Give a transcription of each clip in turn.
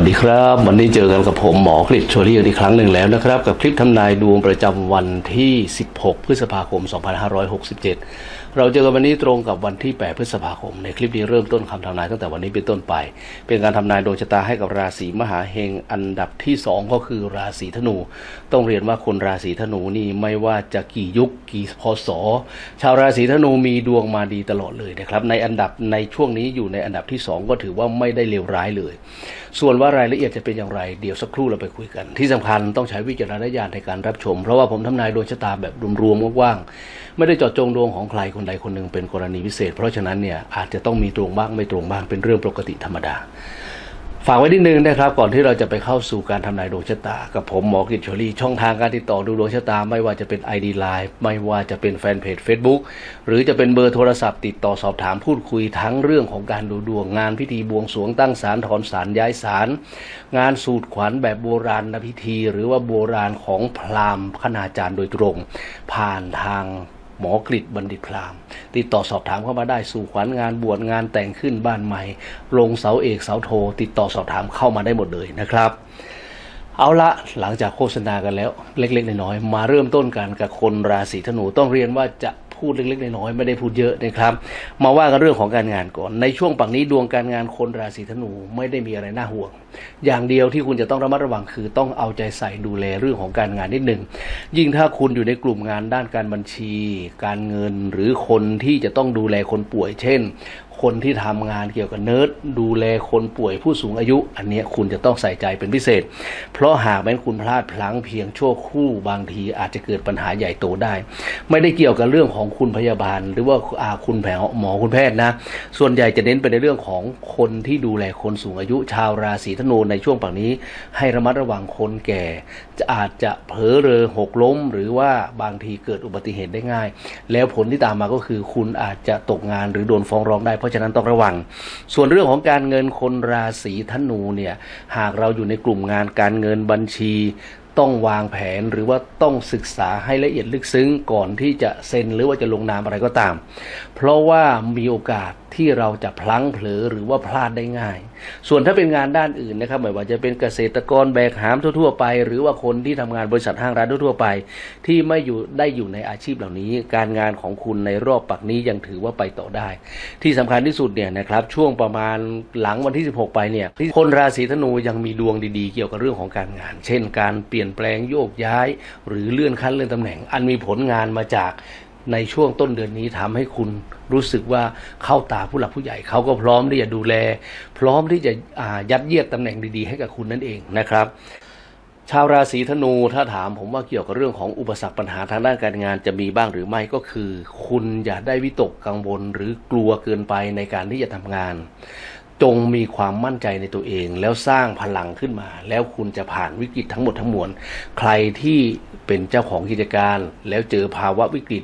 วัสดีครับ วันนี้เจอกันกับผมหมอกฤษโชลี่อีกครั้งหนึ่งแล้วนะครับ กับคลิปทำนายดวงประจำวันที่ 16 พฤษภาคม 2567 เราเจอกันวันนี้ตรงกับวันที่ 8 พฤษภาคม ในคลิปนี้เริ่มต้นคำทำนายตั้งแต่วันนี้เป็นต้นไป เป็นการทำนายดวงชะตาให้กับราศีมหาเฮงอันดับที่ 2 ก็คือราศีธนู ต้องเรียนว่าคนราศีธนูนี่ไม่ว่าจะกี่ยุคกี่พศชาวราศีธนูมีดวงมาดีตลอดเลยนะครับในอันดับในช่วงนี้อยู่ในอันดับที่ 2 ก็ถือว่าไม่ได้เลวร้ายเลยส่วนว่ารายละเอียดจะเป็นอย่างไร เดี๋ยวสักครู่เราไปคุยกัน ที่สำคัญต้องใช้วิจารณญาณในการรับชม เพราะว่าผมทำนายดวงชะตาแบบรวมๆกว้างๆไม่ได้เจาะจงดวงของใครคนใดคนหนึ่งเป็นกรณีพิเศษ เพราะฉะนั้นเนี่ยอาจจะต้องมีตรงบ้างไม่ตรงบ้างเป็นเรื่องปกติธรรมดา ฝากไว้นิดนึงนะครับ ก่อนที่เราจะไปเข้าสู่การทำนายดวงชะตา กับผมหมอกิจชลีช่องทางการติดต่อดูดวงชะตา ไม่ว่าจะเป็น ID Line ไม่ว่าจะเป็นแฟนเพจ Facebook หรือจะเป็นเบอร์โทรศัพท์ติดต่อสอบถามพูดคุยทั้งเรื่องของการดูดวงงานพิธีบวงสรวงตั้งศาลถอนศาลย้ายศาลงานสูตรขวัญแบบโบราณพิธี หรือว่าโบราณของพราหมณ์คณาจารย์โดยตรง ผ่านทาง หมอกริดบัณฑิตพรามติดต่อสอบถามเข้ามาได้สู่ขวัญงานบวชงานแต่งขึ้นบ้านใหม่ลงเสาเอกเสาโท ติดต่อสอบถามเข้ามาได้หมดเลยนะครับเอาละหลังจากโฆษณากันแล้วเล็ก ๆ น้อยๆมาเริ่มต้นกันกับคนราศีธนูต้องเรียนว่าจะ พูดเล็กๆน้อยๆไม่ได้พูดเยอะนะครับ มาว่ากันเรื่องของการงานก่อน ในช่วงปักนี้ดวงการงานคนราศีธนูไม่ได้มีอะไรน่าห่วง อย่างเดียวที่คุณจะต้องระมัดระวังคือต้องเอาใจใส่ดูแลเรื่องของการงานนิดหนึ่งยิ่งถ้าคุณอยู่ในกลุ่มงานด้านการบัญชี การเงินหรือคนที่จะต้องดูแลคนป่วย เช่น คนที่ทำงานเกี่ยวกับเนิร์ดดูแลคนป่วยผู้สูงอายุ อันนี้คุณจะต้องใส่ใจเป็นพิเศษ เพราะหากแม้คุณพลาดพลั้งเพียงชั่วครู่บางทีอาจจะเกิดปัญหาใหญ่โตได้ ไม่ได้เกี่ยวกับเรื่องของคุณพยาบาล หรือว่าอาคุณแผลหมอคุณแพทย์นะ ส่วนใหญ่จะเน้นไปในเรื่องของคนที่ดูแลคนสูงอายุ ชาวราศีธนูในช่วงปักนี้ ให้ระมัดระวังคนแก่จะอาจจะเผลอเรอหกล้ม หรือว่าบางทีเกิดอุบัติเหตุได้ง่าย แล้วผลที่ตามมาก็คือคุณอาจจะตกงานหรือโดนฟ้องร้องได้เพราะราะฉะนั้นต้องระวัง ส่วนเรื่องของการเงินคนราศีธนูเนี่ยหากเราอยู่ในกลุ่มงานการเงินบัญชี ต้องวางแผนหรือว่าต้องศึกษาให้ละเอียดลึกซึ้งก่อนที่จะเซ็นหรือว่าจะลงนามอะไรก็ตาม เพราะว่ามีโอกาสที่เราจะพลั้งเผลอหรือว่าพลาดได้ง่าย ส่วนถ้าเป็นงานด้านอื่นนะครับไม่ว่าจะเป็นเกษตรกรแบกหามทั่วๆไป หรือว่าคนที่ทำงานบริษัทห้างร้านทั่วๆไป ที่ไม่อยู่ได้อยู่ในอาชีพเหล่านี้ การงานของคุณในรอบปักนี้ยังถือว่าไปต่อได้ ที่สำคัญที่สุดเนี่ยนะครับช่วงประมาณหลังวันที่ 16 ไปเนี่ยคนราศีธนูยังมีดวงดีๆ เกี่ยวกับเรื่องของการงาน เช่น การเปลี่ยนแปลงโยกย้าย หรือเลื่อนขั้นเลื่อนตำแหน่ง อันมีผลงานมาจากในช่วงต้นเดือนนี้ทำให้คุณรู้สึกว่าเข้าตาผู้หลักผู้ใหญ่เขาก็พร้อมที่จะดูแล พร้อมที่จะยัดเยียดตำแหน่งดีๆ ให้กับคุณนั่นเองนะครับ ชาวราศีธนูถ้าถามผมว่าเกี่ยวกับเรื่องของอุปสรรคปัญหาทางด้านการงานจะมีบ้างหรือไม่ก็คือ คุณอย่าได้วิตกกังวลหรือกลัวเกินไปในการที่จะทำงาน จงมีความมั่นใจในตัวเอง แล้วสร้างพลังขึ้นมา แล้วคุณจะผ่านวิกฤตทั้งหมดทั้งมวลใครที่เป็นเจ้าของกิจการ แล้วเจอภาวะวิกฤต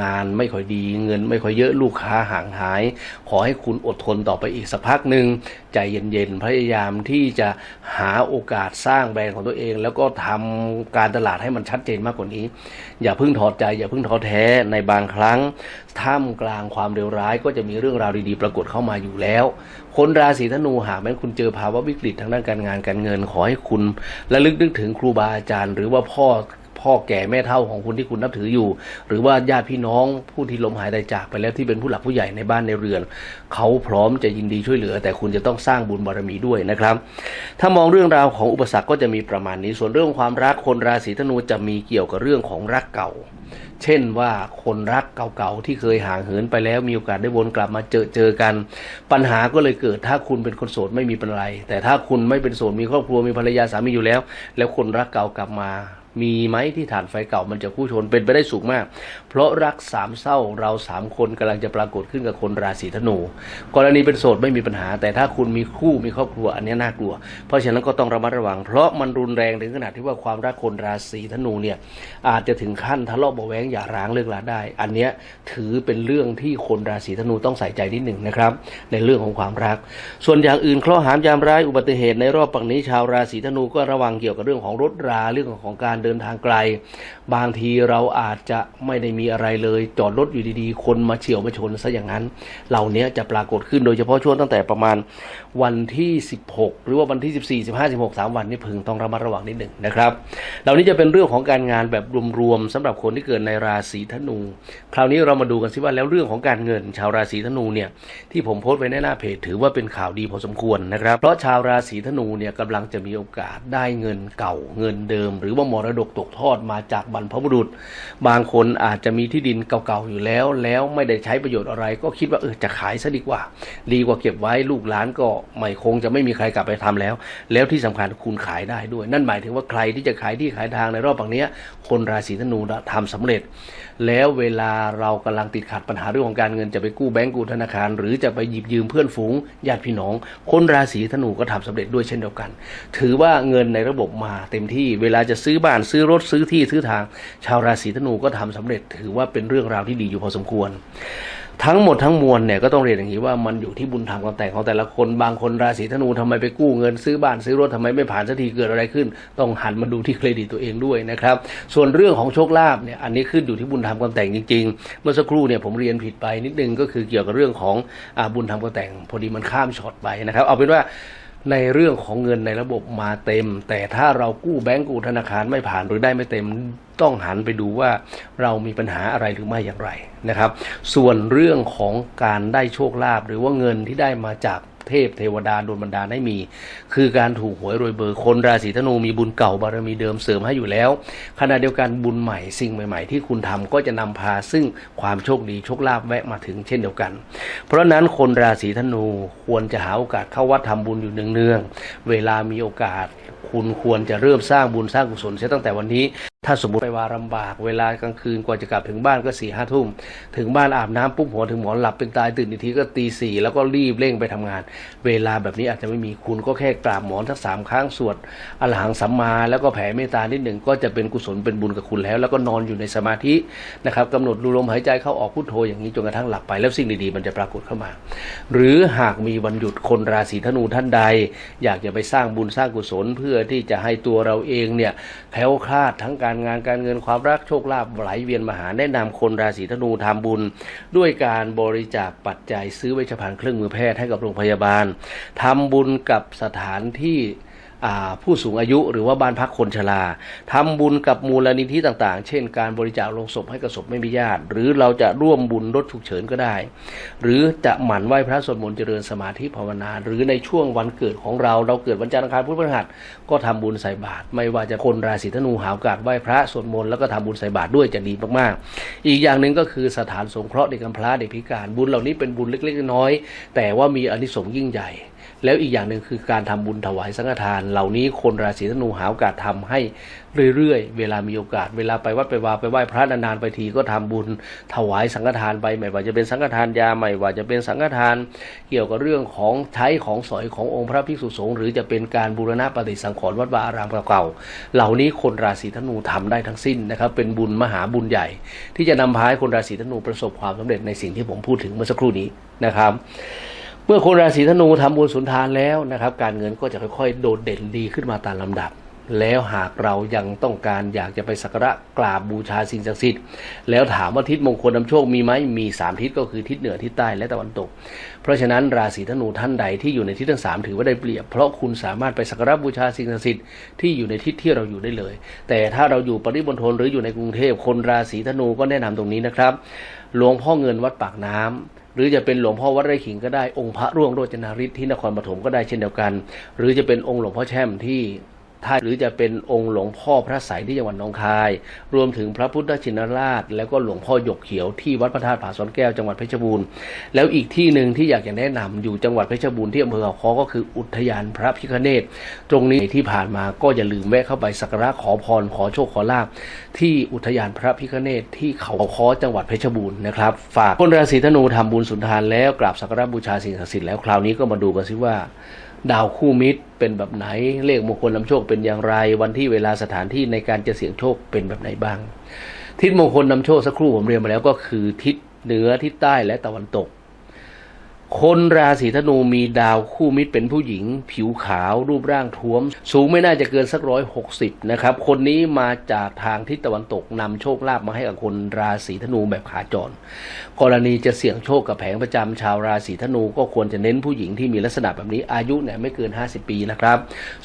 งานไม่ค่อยดี เงินไม่ค่อยเยอะลูกค้าห่างหาย ขอให้คุณอดทนต่อไปอีกสักพักหนึ่งใจเย็นๆพยายามที่จะหาโอกาสสร้างแบรนด์ของตัวเอง แล้วก็ทำการตลาดให้มันชัดเจนมากกว่านี้ อย่าเพิ่งถอดใจ อย่าเพิ่งท้อแท้ในบางครั้งท่ามกลางความเลวร้ายก็จะมีเรื่องราวดีๆ ปรากฏเข้ามาอยู่แล้ว คนราศีธนูหากแม้คุณเจอภาวะวิกฤตทางด้านการงานการเงิน ขอให้คุณระลึกนึกถึงครูบาอาจารย์ หรือว่าพ่อ พ่อแก่แม่เฒ่าของคุณที่คุณนับถืออยู่ หรือว่าญาติพี่น้องผู้ที่ล้มหายตายจากไปแล้วที่เป็นผู้หลักผู้ใหญ่ในบ้านในเรือนเขาพร้อมจะยินดีช่วยเหลือ แต่คุณจะต้องสร้างบุญบารมีด้วยนะครับ ถ้ามองเรื่องราวของอุปสรรคก็จะมีประมาณนี้ส่วนเรื่องความรักคนราศีธนูจะมีเกี่ยวกับเรื่องของรักเก่า เช่นว่าคนรักเก่าๆที่เคยห่างเหินไปแล้วมีโอกาสได้วนกลับมาเจอเจอกัน ปัญหาก็เลยเกิดถ้าคุณเป็นคนโสดไม่มีปัญหาแต่ถ้าคุณไม่เป็นโสดมีครอบครัวมีภรรยาสามีอยู่แล้ว แล้วคนรักเก่ากลับมา มีไหมที่ฐานไฟเก่ามันจะคู่ชนเป็นไปได้สูงมาก เพราะรักสามเศร้าเราสามคนกำลังจะปรากฏขึ้นกับคนราศีธนู กรณีเป็นโสดไม่มีปัญหา แต่ถ้าคุณมีคู่มีครอบครัวอันนี้น่ากลัว เพราะฉะนั้นก็ต้องระมัดระวัง เพราะมันรุนแรงถึงขนาดที่ว่าความรักคนราศีธนูเนี่ยอาจจะถึงขั้นทะเลาะเบาแวงอย่าร้างเลิกลาได้ อันนี้ถือเป็นเรื่องที่คนราศีธนูต้องใส่ใจนิดหนึ่งนะครับ ในเรื่องของความรัก ส่วนอย่างอื่นเคราะห์หามยามร้ายอุบัติเหตุในรอบปักนี้ชาวราศีธนูก็ระวังเกี่ยวกับเรื่องของรถราเรื่องของการเดินทางไกล บางทีเราอาจจะไม่ได้มีอะไรเลย จอดรถอยู่ดีๆ คนมาเฉียวมาชนซะอย่างนั้น เหล่านี้จะปรากฏขึ้นโดยเฉพาะช่วงตั้งแต่ประมาณวันที่ 16 หรือว่าวันที่ 14 15 16 3 วันนี้พึงต้องระมัดระวังนิดหนึ่งนะครับ เหล่านี้จะเป็นเรื่องของการงานแบบรวมๆสำหรับคนที่เกิดในราศีธนู คราวนี้เรามาดูกันสิว่าแล้วเรื่องของการเงิน ชาวราศีธนูเนี่ยที่ผมโพสต์ไว้ในหน้าเพจถือว่าเป็นข่าวดีพอสมควรนะครับ เพราะชาวราศีธนูเนี่ยกำลังจะมีโอกาสได้เงินเก่าเงินเดิม หรือว่ามรดกตกทอดมาจากบรรพบุรุษ บางคนอาจจะมีที่ดินเก่าๆอยู่แล้ว แล้วไม่ได้ใช้ประโยชน์อะไร ก็คิดว่าเออจะขายซะดีกว่า ดีกว่าเก็บไว้ลูกหลานก็ไม่คงจะไม่มีใครกลับไปทำแล้ว แล้วที่สำคัญคุณขายได้ด้วย นั่นหมายถึงว่าใครที่จะขายที่ขายทางในรอบแบบนี้ยคนราศีธนูทำสำเร็จ แล้วเวลาเรากำลังติดขัดปัญหาเรื่องของการเงินจะไปกู้แบงก์กู้ธนาคาร หรือจะไปหยิบยืมเพื่อนฝูงญาติพี่น้อง คนราศีธนูก็ทำสำเร็จด้วยเช่นเดียวกัน ถือว่าเงินในระบบมาเต็มที่เวลาจะซื้อบ้านซื้อรถซื้อที่ซื้อทาง ชาวราศีธนูก็ทำสำเร็จถือว่าเป็นเรื่องราวที่ดีอยู่พอสมควร ทั้งหมดทั้งมวลเนี่ยก็ต้องเรียนอย่างนี้ว่ามันอยู่ที่บุญธรรมความแต่งของแต่ละคนบางคนราศีธนูทำไมไปกู้เงินซื้อบ้านซื้อรถทำไมไม่ผ่านสักทีเกิดอะไรขึ้น ต้องหันมาดูที่เครดิตตัวเองด้วยนะครับส่วนเรื่องของโชคลาภเนี่ยอันนี้ขึ้นอยู่ที่บุญธรรมความแต่งจริง ๆ เมื่อสักครู่เนี่ยผมเรียนผิดไปนิดนึงก็คือเกี่ยวกับเรื่องของอบุญธรรมความแต่งพอดีมันข้ามช็อตไปนะครับ เอาเป็นว่า ในเรื่องของเงินในระบบมาเต็ม แต่ถ้าเรากู้แบงก์กู้ธนาคารไม่ผ่านหรือได้ไม่เต็มต้องหันไปดูว่าเรามีปัญหาอะไรหรือไม่อย่างไรนะครับ ส่วนเรื่องของการได้โชคลาภหรือว่าเงินที่ได้มาจาก เทพเทวดาโดนบันดาลให้มี คือการถูกหวยรวยเบอร์คนราศีธนูมีบุญเก่าบารมีเดิมเสริมให้อยู่แล้ว ขณะเดียวกันบุญใหม่สิ่งใหม่ ๆ ที่คุณทำก็จะนำพาซึ่งความโชคดีโชคลาภแวะมาถึงเช่นเดียวกัน เพราะฉะนั้นคนราศีธนูควรจะหาโอกาสเข้าวัดทำบุญอยู่เนืองๆเวลามีโอกาส คุณควรจะเริ่มสร้างบุญสร้างกุศลเสียตั้งแต่วันนี้ ถ้าสมมติไปวาลำบาก เวลากลางคืนกว่าจะกลับถึงบ้านก็สี่ห้าทุ่ม ถึงบ้านอาบน้ำปุ๊บหัวถึงหมอนหลับเป็นตายตื่นอีกทีก็ตีสี่แล้วก็รีบเร่งไปทำงาน เวลาแบบนี้อาจจะไม่มีคุณก็แค่กราบหมอนทักสามครั้งสวดอรหังสัมมาแล้วก็แผ่เมตตานิดหนึ่งก็จะเป็นกุศลเป็นบุญกับคุณแล้ว แล้วก็นอนอยู่ในสมาธินะครับกำหนดดูลมหายใจเข้าออกพุทโธอย่างนี้จนกระทั่งหลับไปแล้วสิ่งดีๆมันจะปรากฏเข้ามา หรือหากมีวันหยุดคนราศีธนูท่านใด อยากจะไปสร้างบุญสร้างกุศลเพื่อที่จะให้ตัวเราเองเนี่ยแคล้วคลาดทั้งการงานการเงินความรักโชคลาภไหลเวียนมาหาแนะนำคนราศีธนูทำบุญ ด้วยการบริจาคปัจจัยซื้อเวชภัณฑ์เครื่องมือแพทย์ให้กับโรงพยาบาลทำบุญกับสถานที่ ผู้สูงอายุหรือว่าบ้านพักคนชราทำบุญกับมูลนิธิต่างๆ เช่น การบริจาคโลงศพให้กับศพไม่มีญาติ หรือเราจะร่วมบุญรถฉุกเฉินก็ได้ หรือจะหมั่นไหว้พระสวดมนต์เจริญสมาธิภาวนา หรือในช่วงวันเกิดของเราเราเกิดวันจันทร์อังคารพุธพฤหัสก็ทำบุญใส่บาตรไม่ว่าจะคนราศีธนูหาโอกาสไหว้พระสวดมนต์แล้วก็ทำบุญใส่บาตรด้วยจะดีมากๆ อีกอย่างหนึ่งก็คือสถานสงเคราะห์เด็กกำพร้าเด็กพิการบุญเหล่านี้เป็นบุญเล็กๆน้อยๆแต่ว่ามีอนิสงส์ยิ่งใหญ่ แล้วอีกอย่างหนึ่งคือการทำบุญถวายสังฆทาน เหล่านี้คนราศีธนูหาโอกาสทำให้เรื่อยๆ เวลามีโอกาส เวลาไปวัดไปวาไปไหว้พระนานๆไปทีก็ทำบุญถวายสังฆทานไปไม่ว่าจะเป็นสังฆทานยาไม่ว่าจะเป็นสังฆทาน เกี่ยวกับเรื่องของใช้ของสอยขององค์พระภิกษุสงฆ์หรือจะเป็นการบูรณะปฏิสังขรณ์วัดวาอารามเก่าๆเหล่านี้คนราศีธนูทำได้ทั้งสิ้นนะครับ เป็นบุญมหาบุญใหญ่ ที่จะนำพาให้คนราศีธนูประสบความสำเร็จในสิ่งที่ผมพูดถึงเมื่อสักครู่นี้นะครับ เมื่อคนราศีธนูทำบุญสุนทานแล้วนะครับ การเงินก็จะค่อยๆ โดดเด่นดีขึ้นมาตามลำดับ แล้วหากเรายังต้องการอยากจะไปสักการะกราบบูชาสิ่งศักดิ์สิทธิ์แล้วถามว่าทิศมงคลนำโชคมีไหมมีสามทิศก็คือทิศเหนือทิศใต้และตะวันตก เพราะฉะนั้นราศีธนูท่านใดที่อยู่ในทิศทั้งสามถือว่าได้เปรียบ เพราะคุณสามารถไปสักการะบูชาสิ่งศักดิ์สิทธิ์ที่อยู่ในทิศที่เราอยู่ได้เลย แต่ถ้าเราอยู่ปริมณฑลหรืออยู่ในกรุงเทพคนราศีธนูก็แนะนำตรงนี้นะครับหลวงพ่อเงินวัดปากน้ำหรือจะเป็นหลวงพ่อวัดไร่ขิงก็ได้องค์พระร่วงโรจนาริศที่นครปฐมก็ได้เช่นเดียวกัน หรือจะเป็นองค์หลวงพ่อแช่มที่ ท่าหรือจะเป็นองค์หลวงพ่อพระใสยที่จังหวัดหนองคาย รวมถึงพระพุทธชินราช แล้วก็หลวงพ่อหยกเขียวที่วัดพระธาตุผาสอนแก้วจังหวัดเพชรบูรณ์แล้วอีกที่หนึ่งที่อยากจะแนะนำอยู่จังหวัดเพชรบูรณ์ที่อำเภอเขาค้อก็คืออุทยานพระพิฆเนศตรงนี้ที่ผ่านมาก็อย่าลืมแวะเข้าไปสักการะขอพรขอโชคขอลาภที่อุทยานพระพิฆเนศที่เขาค้อจังหวัดเพชรบูรณ์นะครับฝากคนราศีธนูทำบุญสุนทานแล้วกราบสักการะบูชาสิ่งศักดิ์สิทธิ์แล้วคราวนี้ก็มาดูกันซิว่า ดาวคู่มิตรเป็นแบบไหน เลขมงคลนำโชคเป็นอย่างไร วันที่เวลาสถานที่ในการจะเสี่ยงโชคเป็นแบบไหนบ้าง ทิศมงคลนำโชคสักครู่ผมเรียนมาแล้วก็คือทิศเหนือทิศใต้และตะวันตก คนราศีธนูมีดาวคู่มิตรเป็นผู้หญิง ผิวขาวรูปร่างท้วม สูงไม่น่าจะเกินสักร้อยหกสิบนะครับ คนนี้มาจากทางทิศตะวันตกนำโชคลาภมาให้กับคนราศีธนูแบบขาจร กรณีจะเสี่ยงโชคกับแผงประจำชาวราศีธนูก็ควรจะเน้นผู้หญิงที่มีลักษณะแบบนี้อายุเนี่ยไม่เกิน 50 ปีนะครับ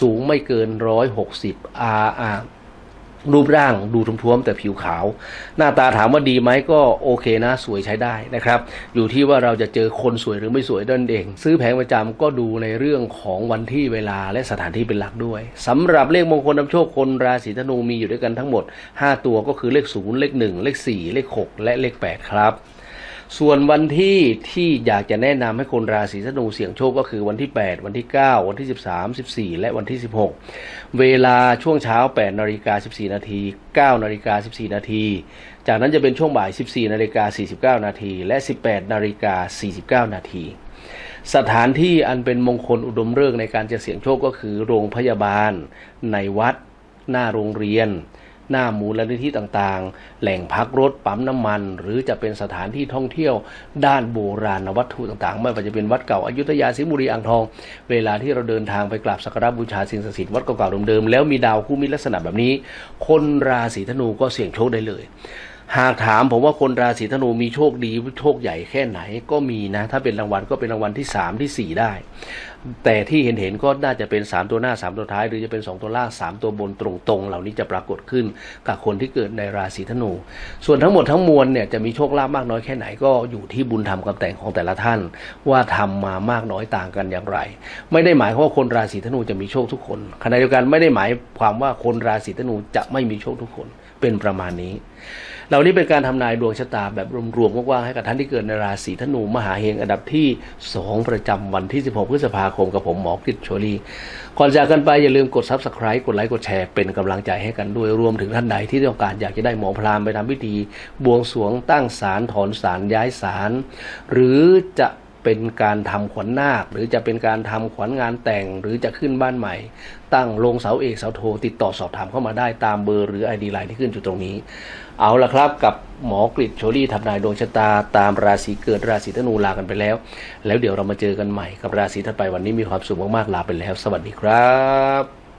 สูงไม่เกินร้อยหกสิบอาอา รูปร่างดูท้วมๆแต่ผิวขาว หน้าตาถามว่าดีไหมก็โอเคนะ สวยใช้ได้นะครับ อยู่ที่ว่าเราจะเจอคนสวยหรือไม่สวยด้านเอง ซื้อแผงประจำก็ดูในเรื่องของวันที่เวลาและสถานที่เป็นหลักด้วยสำหรับเลขมงคลนำโชคคนราศีธนูมีอยู่ด้วยกันทั้งหมด 5 ตัวก็คือเลข 0 เลข 1 เลข 4 เลข 6 และเลข 8 ครับ ส่วนวันที่ที่อยากจะแนะนำให้คนราศีธนูเสี่ยงโชคก็คือวันที่ 8 วันที่ 9 วันที่ 13 14 และวันที่ 16 เวลาช่วงเช้า 8นาฬิกา14นาที9นาฬิกา14นาทีจากนั้นจะเป็นช่วงบ่าย 14นาฬิกา49นาทีและ 18นาฬิกา49นาทีสถานที่อันเป็นมงคลอุดมฤกษ์ในการจะเสี่ยงโชคก็คือโรงพยาบาล ในวัด หน้าโรงเรียน หน้ามูลนิธิต่างๆ แหล่งพักรถปั๊มน้ำมัน หรือจะเป็นสถานที่ท่องเที่ยวด้านโบราณวัตถุต่างๆ ไม่ว่าจะเป็นวัดเก่าอายุทยาสิงห์บุรีอ่างทอง เวลาที่เราเดินทางไปกราบสักการะบูชาสิ่งศักดิ์สิทธิ์วัดเก่าๆเดิมๆแล้วมีดาวคู่มิลักษณะแบบนี้ คนราศีธนูก็เสี่ยงโชคได้เลย หากถามผมว่าคนราศีธนูมีโชคดีโชคใหญ่แค่ไหนก็มีนะ ถ้าเป็นรางวัลก็เป็นรางวัลที่3ที่4ได้ แต่ที่เห็นเห็นก็น่าจะเป็น3ตัวหน้า3ตัวท้าย หรือจะเป็น2ตัวล่าง3ตัวบนตรงๆ เหล่านี้จะปรากฏขึ้นกับคนที่เกิดในราศีธนู ส่วนทั้งหมดทั้งมวลเนี่ยจะมีโชคลาภมากน้อยแค่ไหนก็อยู่ที่บุญธรรมกำแต่งของแต่ละท่าน ว่าทำมามากน้อยต่างกันอย่างไร ไม่ได้หมายว่าคนราศีธนูจะมีโชคทุกคนขณะเดียวกันไม่ได้หมายความว่าคนราศีธนูจะไม่มีโชคทุกคน เป็นประมาณนี้ เหล่านี้เป็นการทำนายดวงชะตาแบบรวมๆกว้างๆให้กับท่านที่เกิดในราศีธนูมหาเฮงอันดับที่ 2 ประจำวันที่ 16 พฤษภาคมกับผมหมอกฤษโชลีก่อนจากกันไปอย่าลืมกด Subscribe กดไลค์กดแชร์เป็นกำลังใจให้กันด้วยรวมถึงท่านใดที่ต้องการอยากจะได้หมอพราหมณ์ไปทำพิธี บวงสรวงตั้งศาลถอนศาลย้ายศาลหรือจะ เป็นการทำขวัญนาค หรือจะเป็นการทำขวัญงานแต่ง หรือจะขึ้นบ้านใหม่ ตั้งลงเสาเอกเสาโทติดต่อสอบถามเข้ามาได้ตามเบอร์หรือไอดีไลน์ที่ขึ้นอยู่ตรงนี้ เอาละครับกับหมอกริดโชลี่ทำนายดวงชะตาตามราศีเกิดราศีธนูลากันไปแล้ว แล้วเดี๋ยวเรามาเจอกันใหม่กับราศีถัดไปวันนี้มีความสุขมากๆลาไปแล้ว สวัสดีครับ